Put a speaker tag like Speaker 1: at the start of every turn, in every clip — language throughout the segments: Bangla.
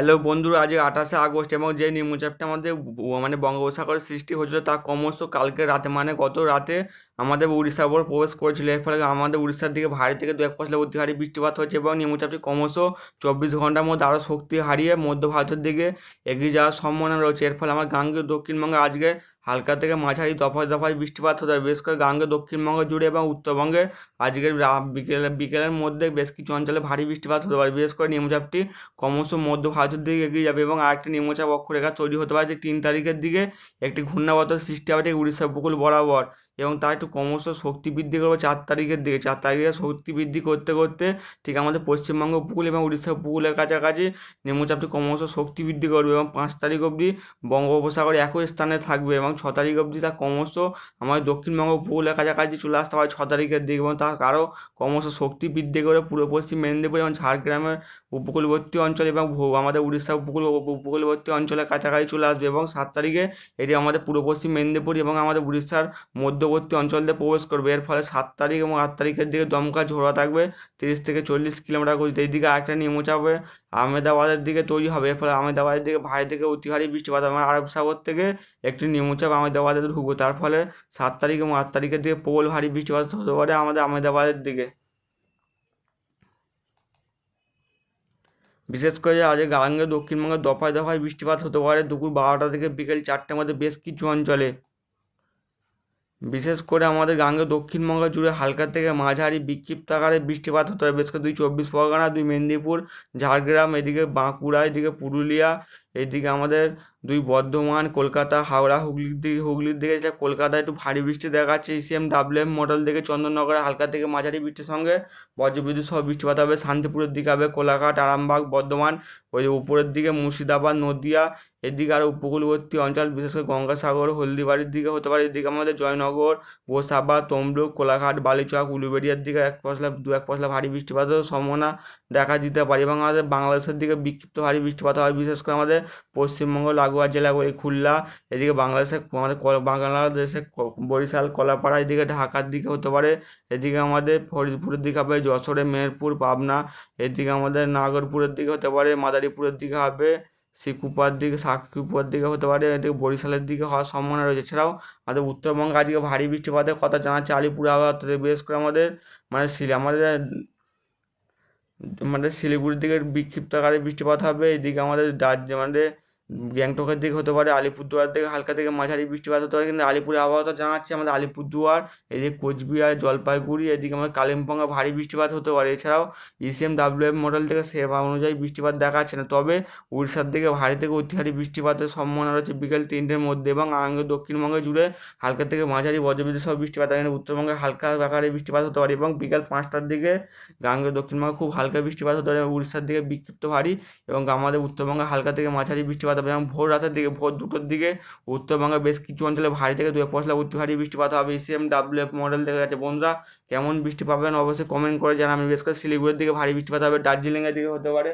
Speaker 1: হ্যালো বন্ধুরা আজ আঠাশে আগস্ট এবং যে নিম্নচাপটা আমাদের মানে বঙ্গোপসাগরের সৃষ্টি হয়েছিল তা ক্রমশ কালকে রাতে মানে গত রাতে আমাদের উড়িষ্যার উপর প্রবেশ করেছিল। এর ফলে আমাদের উড়িষ্যার দিকে ভারী থেকে দু এক পশলা অতি ভারী বৃষ্টিপাত হয়েছে এবং নিম্নচাপটি ক্রমশ চব্বিশ ঘণ্টার মধ্যে আরও শক্তি হারিয়ে মধ্য ভারতের দিকে এগিয়ে যাওয়ার সম্ভাবনা রয়েছে। এর ফলে আমার গাঙ্গেয় দক্ষিণবঙ্গে আজকে হালকা থেকে মাঝারি দফায় দফায় বৃষ্টিপাত হতে হবে বিশেষ করে গাঙ্গে দক্ষিণবঙ্গ জুড়ে এবং উত্তরবঙ্গে আজকের বিকেলে, বিকেলের মধ্যে বেশ কিছু অঞ্চলে ভারী বৃষ্টিপাত হতে পারে। বিশেষ করে নিম্নচাপটি ক্রমশ মধ্য ভারতের দিকে এগিয়ে যাবে এবং আরেকটি নিম্নচাপ অক্ষরেখা তৈরি হতে পারে যে তিন তারিখের দিকে একটি ঘূর্ণাবর্ত সৃষ্টি হবে উড়িষ্যা উপকূল বরাবর। এবং তা একটু ক্রমশ শক্তি বৃদ্ধি করবে চার তারিখের দিকে। চার তারিখে শক্তি বৃদ্ধি করতে করতে ঠিক আমাদের পশ্চিমবঙ্গ উপকূল এবং উড়িষ্যা উপকূলের কাছাকাছি নিম্নচাপটি ক্রমশ শক্তি বৃদ্ধি করবে এবং পাঁচ তারিখ অবধি বঙ্গোপসাগরে একই স্থানে থাকবে এবং ছ তারিখ অবধি তা ক্রমশ আমাদের দক্ষিণবঙ্গ উপকূলের কাছাকাছি চলে আসতে পারে ছ তারিখের দিকে এবং তা আরও ক্রমশ শক্তি বৃদ্ধি করে পূর্ব পশ্চিম মেদিনীপুর এবং ঝাড়গ্রামের উপকূলবর্তী অঞ্চল এবং আমাদের উড়িষ্যা উপকূল, উপকূলবর্তী অঞ্চলের কাছাকাছি চলে আসবে এবং সাত তারিখে এটি আমাদের পূর্ব পশ্চিম মেদিনীপুর এবং আমাদের উড়িষ্যার মধ্যবর্তী অঞ্চল দিয়ে প্রবেশ করবে। এর ফলে সাত তারিখ এবং আট তারিখের দিকে দমকা ঝোড়া থাকবে। তিরিশ থেকে চল্লিশ কিলোমিটার গতিতে এইদিকে আরেকটা নিম্নচাপে আহমেদাবাদের দিকে তৈরি হবে। এর ফলে আহমেদাবাদের দিকে ভারী থেকে অতি ভারী বৃষ্টিপাত হবে। আরব সাগর থেকে একটি নিম্নচাপ আহমেদাবাদে ঢুকবে। তার ফলে সাত তারিখ এবং আট তারিখের দিকে প্রবল ভারী বৃষ্টিপাত হতে পারে আমাদের আহমেদাবাদের দিকে। বিশেষ করে আজ গাঙ্গে দক্ষিণবঙ্গে দফায় দফায় বৃষ্টিপাত হতে পারে। দুপুর বারোটা থেকে বিকেল চারটের মধ্যে বেশ কিছু অঞ্চলে। বিশেষ করে আমাদের গাঙ্গে দক্ষিণবঙ্গ জুড়ে হালকা থেকে মাঝারি বিক্ষিপ্ত আকারে বৃষ্টিপাত হতে হবে বিশেষ করে দুই চব্বিশ পরগনা, দুই মেদিনীপুর, ঝাড়গ্রাম, এদিকে বাঁকুড়া, এদিকে পুরুলিয়া, এদিকে আমাদের দুই বর্ধমান, কলকাতা, হাওড়া, হুগলির দিকে হুগলির দিকে যেটা কলকাতায় একটু ভারী বৃষ্টি দেখাচ্ছে ইসিএম ডাব্লিউ এম মডেল থেকে চন্দননগরে, হালকা থেকে মাঝারি বৃষ্টির সঙ্গে বজ্রবিদ্যুৎ সহ বৃষ্টিপাত হবে শান্তিপুরের দিকে হবে, কোলাঘাট, আরামবাগ, বর্ধমান, ওই উপরের দিকে মুর্শিদাবাদ, নদিয়া, এদিকে আরও উপকূলবর্তী অঞ্চল, বিশেষ করে গঙ্গাসাগর, হলদিবাড়ির দিকে হতে পারে, এদিকে আমাদের জয়নগর, গোসাবা, তমলুক, কোলাঘাট, বালিচক, উলুবেড়িয়ার দিকে এক পশলা, দু এক পশলা ভারী বৃষ্টিপাতের সম্ভাবনা দেখা দিতে পারে এবং আমাদের বাংলাদেশের দিকে বিক্ষিপ্ত ভারী বৃষ্টিপাত হয় বিশেষ করে আমাদের পশ্চিমবঙ্গ লাগোয়া জেলাগুলি খুলনা, এদিকে বাংলাদেশের আমাদের বাংলাদেশের বরিশাল, কলাপাড়া, এদিকে ঢাকার দিকে হতে পারে, এদিকে আমাদের ফরিদপুরের দিকে হবে যশোরে, মেহেরপুর, পাবনা, এদিকে আমাদের নাগরপুরের দিকে হতে পারে, মাদারীপুরের দিকে হবে শিকুপার দিকে সাকিপুর দিকে হতে পারে, এদিকে বরিশালের দিকে হওয়ার সম্ভাবনা রয়েছে। এছাড়াও আমাদের উত্তরবঙ্গে আজকে ভারী বৃষ্টিপাতের কথা জানাচ্ছে আলিপুর আবহাওয়া বিশেষ করে আমাদের মানে শিল, আমাদের আমাদের শিলিগুড়ির দিকে বিক্ষিপ্ত আকারে বৃষ্টিপাত হবে, এদিকে আমাদের দার্জি, আমাদের গ্যাংটকের দিকে হতে পারে, আলিপুরদুয়ার থেকে হালকা থেকে মাঝারি বৃষ্টিপাত হতে পারে, কিন্তু আলিপুরে আবহাওয়া জানাচ্ছে আমাদের আলিপুরদুয়ার, এদিকে কোচবিহার, জলপাইগুড়ি, এদিকে আমাদের কালিম্পংয়ে ভারী বৃষ্টিপাত হতে পারে। এছাড়াও ইসিএম ডাব্লিউএম মডেল থেকে সেবা অনুযায়ী বৃষ্টিপাত দেখাচ্ছে না, তবে উড়িষ্যার দিকে ভারী থেকে অতি ভারী বৃষ্টিপাতের সম্ভাবনা রয়েছে বিকেল তিনটের মধ্যে এবং আঙ্গে দক্ষিণবঙ্গে জুড়ে হালকা থেকে মাঝারি বজ্রবিদ্যুৎ সহ বৃষ্টিপাত এখানে উত্তরবঙ্গে হালকা আকারে বৃষ্টিপাত হতে পারে এবং বিকেল পাঁচটার দিকে গাঙ্গে দক্ষিণবঙ্গে খুব হালকা বৃষ্টিপাত হতে পারে উড়িষ্যার দিকে বিক্ষিপ্ত ভারী এবং আমাদের উত্তরবঙ্গে হালকা থেকে মাঝারি বৃষ্টিপাত হবে এবং ভোর রাতের দিকে, ভোর দুটোর দিকে উত্তরবঙ্গে বেশ কিছু অঞ্চলে ভারী থেকে দু এক পশলা অতি ভারী বৃষ্টিপাত হবে। ইসিএম ডাব্লিউ এফ মডেল দেখা গেছে বন্ধুরা, কেমন বৃষ্টি পাবেন অবশ্যই কমেন্ট করে জানাবেন বিশেষ করে শিলিগুড়ির দিকে ভারী বৃষ্টিপাত হবে, দার্জিলিংয়ের দিকে হতে পারে।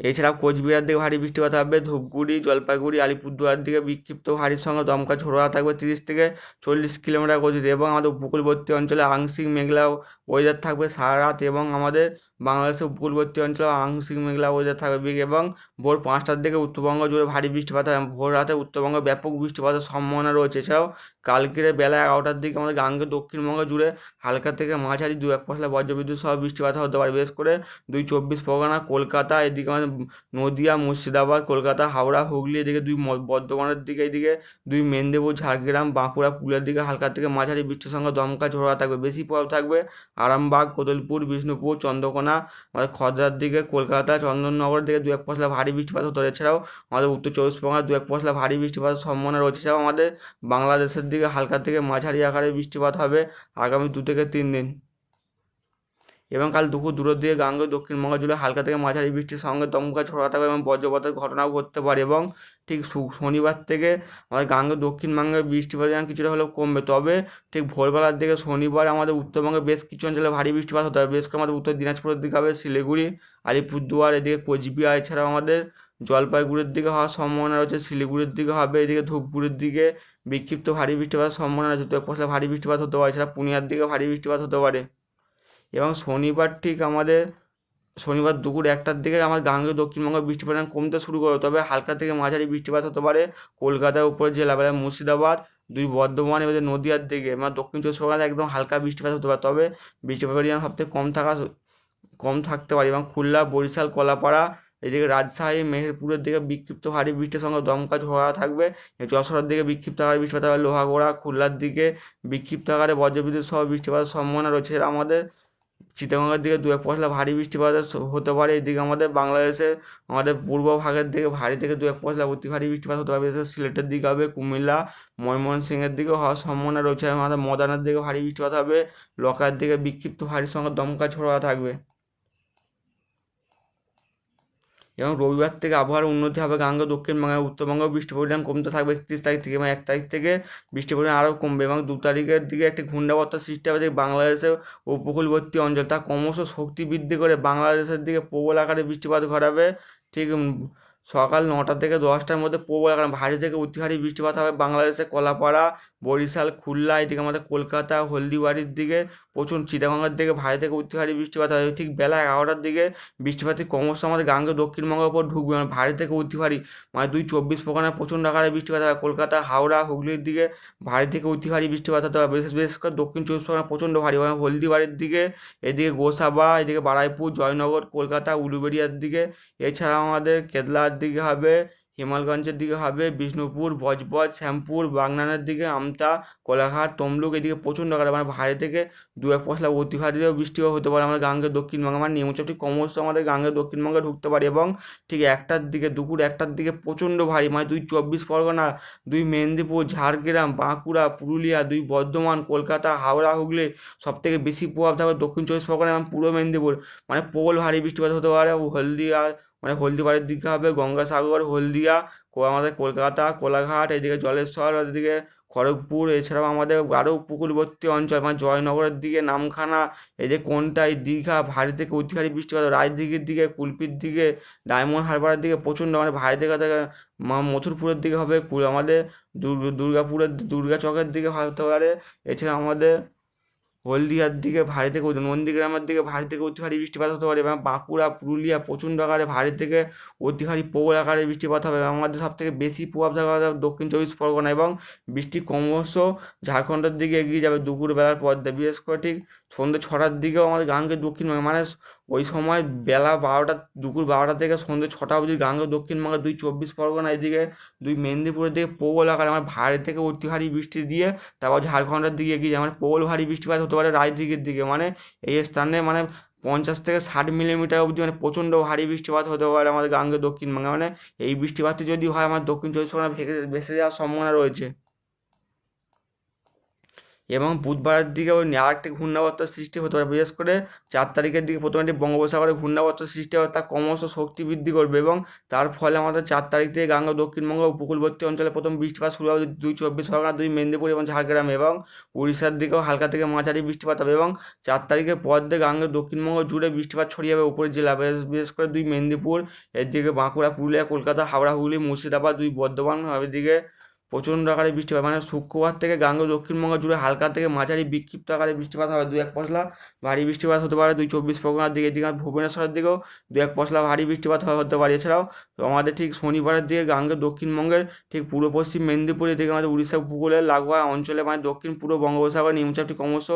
Speaker 1: এছাড়াও কোচবিহার দিকে ভারী বৃষ্টিপাত হবে, ধূপগুড়ি, জলপাইগুড়ি, আলিপুরদুয়ার দিকে বিক্ষিপ্ত ভারীর সঙ্গে দমকা ঝোড়া থাকবে তিরিশ থেকে চল্লিশ কিলোমিটার গতিতে এবং আমাদের উপকূলবর্তী অঞ্চলে আংশিক মেঘলা ওয়েদার থাকবে সারা রাত এবং আমাদের বাংলাদেশের উপকূলবর্তী অঞ্চলে আংশিক মেঘলা ওয়েদার থাকবে এবং ভোর পাঁচটার দিকে উত্তরবঙ্গ জুড়ে ভারী বৃষ্টিপাত হবে ভোর রাতে উত্তরবঙ্গে ব্যাপক বৃষ্টিপাতের সম্ভাবনা রয়েছে। এছাড়াও কালকের বেলা এগারোটার দিকে আমাদের গাঙ্গে দক্ষিণবঙ্গ জুড়ে হালকা থেকে মাঝারি দু এক পশলা বজ্রবিদ্যুৎ সহ বৃষ্টিপাত হতে পারে। বিশেষ করে দুই চব্বিশ পরগনা, কলকাতা, এদিকে আমাদের নদিয়া, মুর্শিদাবাদ, কলকাতা, হাওড়া, হুগলি, এদিকে দুই বর্ধমানের দিকে, এদিকে দুই মেদিনীপুর, ঝাড়গ্রাম, বাঁকুড়া, পুরুলিয়ার দিকে হালকা থেকে মাঝারি বৃষ্টির সঙ্গে দমকা ঝোড়া থাকবে। বেশি প্রভাব থাকবে আরামবাগ, কোদলপুর, বিষ্ণুপুর, চন্দ্রকোনা আমাদের খদ্রার দিকে, কলকাতা, চন্দননগর দিকে দু এক পশলা ভারী বৃষ্টিপাত হতে এছাড়াও আমাদের উত্তর চব্বিশ পরগনা দু এক পশলা ভারী বৃষ্টিপাতের সম্ভাবনা রয়েছে। এছাড়াও আমাদের বাংলাদেশের দিকে হালকা থেকে মাঝারি আকারে বৃষ্টিপাত হবে আগামী দু থেকে তিন দিন। এবং কাল দুপুর দূরের দিকে গাঙ্গে দক্ষিণবঙ্গ জুড়ে হালকা থেকে মাঝারি বৃষ্টির সঙ্গে দমকা ছড়া থাকবে এবং বজ্রপাতের ঘটনাও ঘটতে পারে এবং ঠিক শনিবার থেকে আমাদের গাঙ্গে দক্ষিণবঙ্গে বৃষ্টিপাত যেমন কিছুটা হলেও কমবে। তবে ঠিক ভোরবেলার দিকে শনিবার আমাদের উত্তরবঙ্গে বেশ কিছু অঞ্চলে ভারী বৃষ্টিপাত হতে হবে বেশ করে আমাদের উত্তর দিনাজপুরের দিকে হবে শিলিগুড়ি, আলিপুরদুয়ার, এদিকে কোচবিহার, এছাড়াও আমাদের জলপাইগুড়ির দিকে হওয়ার সম্ভাবনা রয়েছে। শিলিগুড়ির দিকে হবে, এদিকে ধূপগুড়ির দিকে বিক্ষিপ্ত ভারী বৃষ্টিপাতের সম্ভাবনা রয়েছে। পশলা ভারী বৃষ্টিপাত হতে পারে, এছাড়া পুনিয়ার দিকে ভারী বৃষ্টিপাত হতে পারে। এবং শনিবার ঠিক আমাদের, শনিবার দুপুর একটার দিকে আমার গাঙ্গে দক্ষিণবঙ্গে বৃষ্টিপাত কমতে শুরু করবে তবে হালকা থেকে মাঝারি বৃষ্টিপাত হতে পারে কলকাতার উপরে জেলা মানে মুর্শিদাবাদ, দুই বর্ধমান, এবার নদীয়ার দিকে মানে দক্ষিণ চব্বিশ পরগনায় একদম হালকা বৃষ্টিপাত হতে পারে, তবে বৃষ্টিপাত পরিমাণ সবথেকে কম থাকা কম থাকতে পারে এবং খুলনা, বরিশাল, কলাপাড়া, এদিকে রাজশাহী, মেহেরপুরের দিকে বিক্ষিপ্ত ভারী বৃষ্টির সঙ্গে দমকা ঝোড়া থাকবে যশোরের দিকে বিক্ষিপ্ত আকারে বৃষ্টিপাত হবে লোহাগোড়া, খুলনার দিকে বিক্ষিপ্ত আকারে বজ্রবিদ্যুৎ সহ বৃষ্টিপাতের সম্ভাবনা রয়েছে। আমাদের চিটাগঙ্গের দিকে দু এক পশলা ভারী বৃষ্টিপাত হতে পারে। এদিকে আমাদের বাংলাদেশে, আমাদের পূর্ব ভাগের দিকে ভারী থেকে দু এক পশলা অতি ভারী বৃষ্টিপাত হতে পারে। সিলেটের দিকে হবে, কুমিল্লা, ময়মনসিংহের দিকে হওয়ার সম্ভাবনা রয়েছে। আমাদের মদানের দিকে ভারী বৃষ্টিপাত হবে। লকার দিকে বিক্ষিপ্ত ভারী সঙ্গে দমকা ঝোড়া থাকবে। এবং রবিবার থেকে আবহাওয়ার উন্নতি হবে গাঙ্গ দক্ষিণবঙ্গে উত্তরবঙ্গে, বৃষ্টি পরিমাণ কমতে থাকবে একত্রিশ তারিখ থেকে এবং এক তারিখ থেকে বৃষ্টি পরিমাণ আরও কমবে এবং দু তারিখের দিকে একটি ঘূর্ণাবর্তার সৃষ্টি হবে বাংলাদেশের উপকূলবর্তী অঞ্চল। তা ক্রমশ শক্তি বৃদ্ধি করে বাংলাদেশের দিকে প্রবল আকারে বৃষ্টিপাত ঘটাবে। ঠিক সকাল নটা থেকে দশটার মধ্যে প্রবল আকারে ভারী থেকে অতি ভারী বৃষ্টিপাত হবে বাংলাদেশে, কলাপাড়া, বরিশাল, খুলনা, এদিকে আমাদের কলকাতা, হলদিবাড়ির দিকে, প্রচুর চিটাগঙ্গার দিকে ভারী থেকে অতি ভারী বৃষ্টিপাত হবে। ঠিক বেলা এগারোটার দিকে বৃষ্টিপাতই ক্রমশ আমাদের গাঙ্গে দক্ষিণবঙ্গের উপর ঢুকবে মানে ভারী থেকে অতি ভারী মানে দুই চব্বিশ পরগনায় প্রচণ্ড আকারে বৃষ্টিপাত হবে। কলকাতা, হাওড়া, হুগলির দিকে ভারী থেকে অতি ভারী বৃষ্টিপাত হতে হবে বিশেষ বিশেষ করে দক্ষিণ চব্বিশ পরগনা প্রচণ্ড ভারী মানে হলদিবাড়ির দিকে, এদিকে গোসাবা, এদিকে বারাইপুর, জয়নগর, কলকাতা, উলুবেড়িয়ার দিকে। এছাড়া আমাদের কেদলার দিকে হবে, হিমালগঞ্জের দিকে হবে, বিষ্ণুপুর, বজবজ, শ্যামপুর, বাগনানের দিকে আমতা, কোলাঘাট, তমলুক, এদিকে প্রচণ্ড আকারে মানে ভারী থেকে দু এক পশলা অতি ভারীও বৃষ্টিও হতে পারে আমাদের গাঙ্গের দক্ষিণবঙ্গে মানে নিম্নচাপটি ক্রমশ আমাদের গাঙ্গের দক্ষিণবঙ্গে ঢুকতে পারে এবং ঠিক একটার দিকে, দুপুর একটার দিকে প্রচণ্ড ভারী মানে দুই চব্বিশ পরগনা, দুই মেদিনীপুর, ঝাড়গ্রাম, বাঁকুড়া, পুরুলিয়া, দুই বর্ধমান, কলকাতা, হাওড়া, হুগলি সব থেকে বেশি প্রভাব থাকবে দক্ষিণ চব্বিশ পরগনা এবং পূর্ব মেদিনীপুর মানে প্রবল ভারী বৃষ্টিপাত হতে পারে হলদিয়া মানে হলদিবাড়ির দিকে হবে, গঙ্গাসাগর, হলদিয়া আমাদের কলকাতা, কোলাঘাট, এদিকে জলেশ্বর এদিকে খড়গপুর, এছাড়াও আমাদের আরও উপকূলবর্তী অঞ্চল মানে জয়নগরের দিকে, নামখানা, এই যে কোনটাই দীঘা ভারী থেকে অতিঘারী বৃষ্টিপাত, রায়দিঘির দিকে, কুলপির দিকে, ডায়মন্ড হারবারের দিকে প্রচণ্ড মানে ভারী থেকে মথুরপুরের দিকে হবে আমাদের দুর্গাপুরের দুর্গা চকের দিকে হতে পারে, এছাড়া আমাদের হলদিয়ার দিকে ভারী থেকে নন্দীগ্রামের দিকে ভারী থেকে অতি ভারী বৃষ্টিপাত হতে পারে এবং বাঁকুড়া, পুরুলিয়া প্রচণ্ড আকারে ভারী থেকে অতি ভারী প্রবল আকারে বৃষ্টিপাত হবে এবং আমাদের সব থেকে বেশি প্রভাব থাকবে দক্ষিণ চব্বিশ পরগনা এবং বৃষ্টি ক্রমশ ঝাড়খণ্ডের দিকে এগিয়ে যাবে দুপুরবেলার পর বিশেষ করে ঠিক সন্ধ্যে ছটার দিকেও আমাদের গাঙ্গে দক্ষিণ মানে ওই সময় বেলা বারোটা, দুপুর বারোটা থেকে সন্ধ্যে ছটা অবধি গাঙ্গে দক্ষিণবঙ্গে দুই চব্বিশ পরগনা, এদিকে দুই মেদিনীপুরের দিকে প্রবল আকারে আমার ভারী থেকে অতি ভারী বৃষ্টি দিয়ে তারপর ঝাড়খণ্ডের দিকে এগিয়ে যায় মানে প্রবল ভারী বৃষ্টিপাত হতে পারে রায়দিঘির দিকে মানে এই স্থানে মানে পঞ্চাশ থেকে ষাট মিলিমিটার অবধি মানে প্রচণ্ড ভারী বৃষ্টিপাত হতে পারে আমাদের গাঙ্গে দক্ষিণবঙ্গে মানে এই বৃষ্টিপাতটি যদি হয়, আমার দক্ষিণ চব্বিশ পরগনা ভেসে যাওয়ার সম্ভাবনা রয়েছে। এবং বুধবারের দিকে ওই আরেকটি ঘূর্ণাবর্ত সৃষ্টি হতে পারে। বিশেষ করে চার তারিখের দিকে প্রথমে একটি বঙ্গোপসাগরে ঘূর্ণাবর্ত সৃষ্টি হবে তা ক্রমশ শক্তি বৃদ্ধি করবে এবং তার ফলে আমাদের চার তারিখ থেকে গাঙ্গা দক্ষিণবঙ্গ উপকূলবর্তী অঞ্চলে প্রথম বৃষ্টিপাত শুরু হবে দুই চব্বিশ পরগনা দুই মেদিনীপুর এবং ঝাড়গ্রাম এবং উড়িষ্যার দিকেও হালকা থেকে মাঝারি বৃষ্টিপাত হবে এবং চার তারিখের পর দিয়ে গাঙ্গের দক্ষিণবঙ্গ জুড়ে বৃষ্টিপাত ছড়িয়ে যাবে উপরের জেলা। বিশেষ করে দুই মেদিনীপুর, এদিকে বাঁকুড়া, পুরুলিয়া, কলকাতা, হাওড়া, হুগলি, মুর্শিদাবাদ, দুই বর্ধমান এদিকে প্রচণ্ড আকারে বৃষ্টিপাত মানে শুক্রবার থেকে গাঙ্গ দক্ষিণবঙ্গ জুড়ে হালকা থেকে মাঝারি বিক্ষিপ্ত আকারে বৃষ্টিপাত হবে। দু এক পশলা ভারী বৃষ্টিপাত হতে পারে। দুই চব্বিশ পরগনার দিকে, এদিকে ভুবনেশ্বরের দিকেও দু এক পশলা ভারী বৃষ্টিপাত হতে পারে। এছাড়াও আমাদের ঠিক শনিবারের দিকে গাঙ্গের দক্ষিণবঙ্গের ঠিক পূর্ব পশ্চিম মেদিনীপুর এদিকে আমাদের উড়িষ্যা উপকূলের লাগোয়া অঞ্চলে মানে দক্ষিণ পূর্ব বঙ্গোপসাগর নিম্নচাপটি ক্রমশ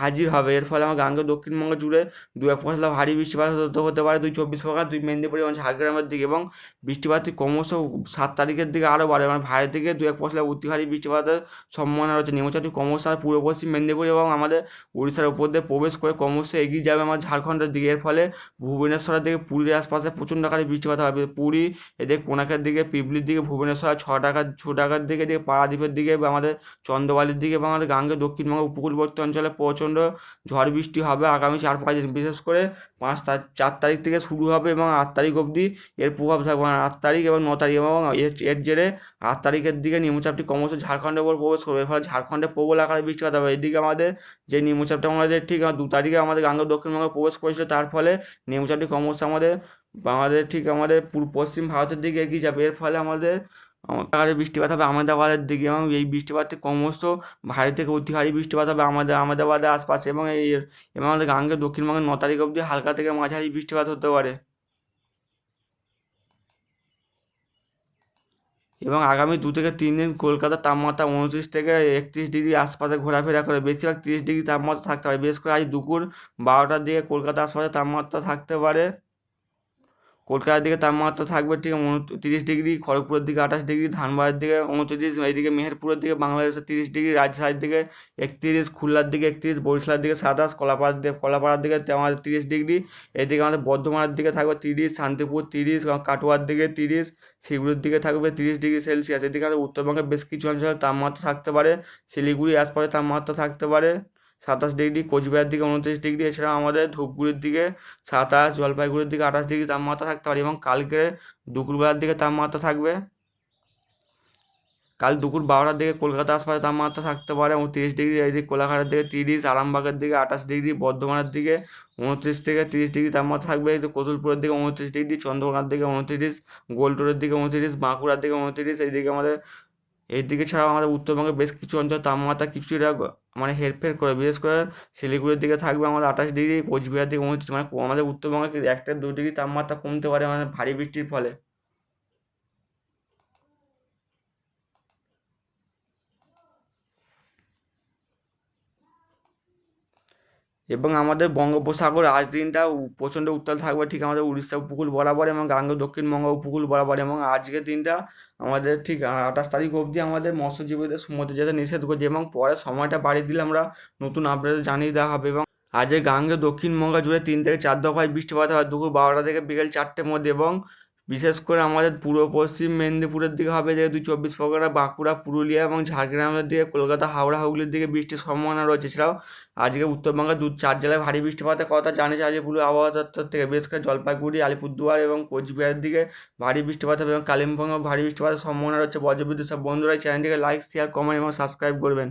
Speaker 1: হাজির হবে। এর ফলে আমার গাঙ্গের দক্ষিণবঙ্গ জুড়ে দু এক পশলা ভারী বৃষ্টিপাত হতে পারে। দুই চব্বিশ পরগনা, দুই মেদিনীপুর এবং ঝাড়গ্রামের দিকে এবং বৃষ্টিপাতটি ক্রমশ সাত তারিখের দিকে আরও বাড়ে মানে ভারী থেকে দু এক পশলা ভারী বৃষ্টিপাতের সম্ভাবনা রয়েছে। নিম্নচাপটি ক্রমশ পূর্ব পশ্চিম মেদিনীপুর এবং আমাদের উড়িষ্যার উপর দিয়ে প্রবেশ করে ক্রমশ এগিয়ে যাবে আমার ঝাড়খণ্ডের দিকে। এর ফলে ভুবনেশ্বরের দিকে পুরীর আশপাশে প্রচণ্ড আকারে বৃষ্টিপাত হবে। পুরী এদিকে কোনাকের দিকে পিপলির দিকে, ভুবনেশ্বর ছ টাকার ছ টাকার দিকে, এদিকে পাড়াদ্বীপের দিকে আমাদের চন্দ্রবালির দিকে বা আমাদের গাঙ্গে দক্ষিণবঙ্গ উপকূলবর্তী অঞ্চলে প্রচণ্ড ঝড় বৃষ্টি হবে আগামী চার পাঁচ দিন। বিশেষ করে পাঁচ চার তারিখ থেকে শুরু হবে এবং আট তারিখ অবধি এর প্রভাব থাকবে। আট তারিখ এবং ন তারিখ এবং এর জেরে আট তারিখের দিকে নিম্নচাপটি ক্রমশ ঝাড়খণ্ডের উপর প্রবেশ করবে। ফলে ঝাড়খণ্ডে প্রবল আকারে বৃষ্টিপাত হবে। এদিকে আমাদের যে নিম্নচাপটা আমাদের ঠিক দু তারিখে আমাদের গাঙ্গ দক্ষিণবঙ্গে প্রবেশ করেছিল, তার ফলে নিম্নচাপটি ক্রমশ আমাদের আমাদের ঠিক আমাদের পূর্ব পশ্চিম ভারতের দিকে এগিয়ে যাবে। এর ফলে আমাদের আমাদের বৃষ্টিপাত হবে আহমেদাবাদের দিকে এবং এই বৃষ্টিপাতটি ক্রমশ ভারী থেকে অতি ভারী বৃষ্টিপাত হবে আমাদের আহমেদাবাদের আশপাশে এবং এই এবং আমাদের গাঙ্গে দক্ষিণবঙ্গের ন তারিখ অবধি হালকা থেকে মাঝারি বৃষ্টিপাত হতে পারে। এবং আগামী দু থেকে তিন দিন কলকাতার তাপমাত্রা উনত্রিশ থেকে একত্রিশ ডিগ্রি আশপাশে ঘোরাফেরা করে। বেশিরভাগ তিরিশ ডিগ্রি তাপমাত্রা থাকতে পারে। বিশেষ করে আজ দুপুর বারোটার দিকে কলকাতার আশপাশে তাপমাত্রা থাকতে পারে। কলকাতার দিকে তাপমাত্রা থাকবে ঠিক তিরিশ ডিগ্রি, খড়গপুরের দিকে আঠাশ ডিগ্রি, ধানবাদের দিকে উনত্রিশ এইদিকে মেহেরপুরের দিকে বাংলাদেশের তিরিশ ডিগ্রি, রাজশাহীর দিকে একত্রিশ, খুলনার দিকে একত্রিশ, বরিশালের দিকে সাতাশ, কলাপাড়ার দিকে কলাপাড়ার দিকে আমাদের তিরিশ ডিগ্রি, এদিকে আমাদের বর্ধমানের দিকে থাকবে তিরিশ, শান্তিপুর তিরিশ কাটোয়ার দিকে তিরিশ, শিলিগুড়ির দিকে থাকবে তিরিশ ডিগ্রি সেলসিয়াস, এদিকে আমাদের উত্তরবঙ্গের বেশ কিছু অঞ্চলে তাপমাত্রা থাকতে পারে শিলিগুড়ি আশপাশে তাপমাত্রা থাকতে পারে। সাতাশ ডিগ্রি, কোচবিহার দিকে উনত্রিশ ডিগ্রি, এছাড়াও আমাদের ধূপগুড়ির দিকে সাতাশ, জলপাইগুড়ির দিকে আঠাশ ডিগ্রি তাপমাত্রা থাকতে পারে এবং কালকে দুপুরবেলার দিকে তাপমাত্রা থাকবে। কাল দুপুর বারোটার দিকে কলকাতা আশপাশে তাপমাত্রা থাকতে পারে এবং তিরিশ ডিগ্রি এইদিকে কোলাঘাটের দিকে তিরিশ, আরামবাগের দিকে আঠাশ ডিগ্রি, বর্ধমানের দিকে উনত্রিশ থেকে তিরিশ ডিগ্রি তাপমাত্রা থাকবে এই কতুলপুরের দিকে উনত্রিশ ডিগ্রি, চন্দ্রকোনার দিকে উনত্রিশ, গোলটোরের দিকে উনত্রিশ, বাঁকুড়ার দিকে উনত্রিশ এইদিকে আমাদের এইদিকে ছাড়াও আমাদের উত্তরবঙ্গে বেশ কিছু অঞ্চল, তাপমাত্রা কিছুটা মানে হেরফের করে। বিশেষ করে শিলিগুড়ির দিকে থাকবে আমাদের আঠাশ ডিগ্রি, কোচবিহার দিকে উনত্রিশ মানে আমাদের উত্তরবঙ্গে এক থেকে দু ডিগ্রি তাপমাত্রা কমতে পারে মানে ভারী বৃষ্টির ফলে। এবং আমাদের বঙ্গোপসাগর আজ দিনটা প্রচণ্ড উত্তাল থাকবে, ঠিক আমাদের উড়িষ্যা উপকূল বরাবর এবং গাঙ্গ দক্ষিণবঙ্গ উপকূল বরাবর এবং আজকের দিনটা আমাদের ঠিক আঠাশ তারিখ অবধি আমাদের মৎস্যজীবীদের সমুদ্রে যেতে নিষেধ করছে এবং পরে সময়টা বাড়িয়ে দিলে আমরা নতুন আপডেট জানিয়ে দেওয়া হবে এবং আজকে গাঙ্গে দক্ষিণবঙ্গ জুড়ে তিন থেকে চার দফায় বৃষ্টিপাত হয়, দুপুর বারোটা থেকে বিকেল চারটের মধ্যে এবং বিশেষ করে আমাদের পূর্ব পশ্চিম মেদিনীপুরের দিকে হবে যেহেতু চব্বিশ পরগনা, বাঁকুড়া, পুরুলিয়া এবং ঝাড়গ্রামের দিকে, কলকাতা, হাওড়া, হুগলির দিকে বৃষ্টির সম্ভাবনা রয়েছে। এছাড়াও আজকে উত্তরবঙ্গের দু চার জেলায় ভারী বৃষ্টিপাতের কথা জানিয়েছে আজকে পুরো আবহাওয়া দপ্তর থেকে। বিশেষ করে জলপাইগুড়ি, আলিপুরদুয়ার এবং কোচবিহারের দিকে ভারী বৃষ্টিপাত এবং কালিম্পংয়ে ভারী বৃষ্টিপাতের সম্ভাবনা রয়েছে। বজ্রবিদ্যুৎ সব বন্ধুরা চ্যানেলটিকে লাইক শেয়ার কমেন্ট এবং সাবস্ক্রাইব করবেন।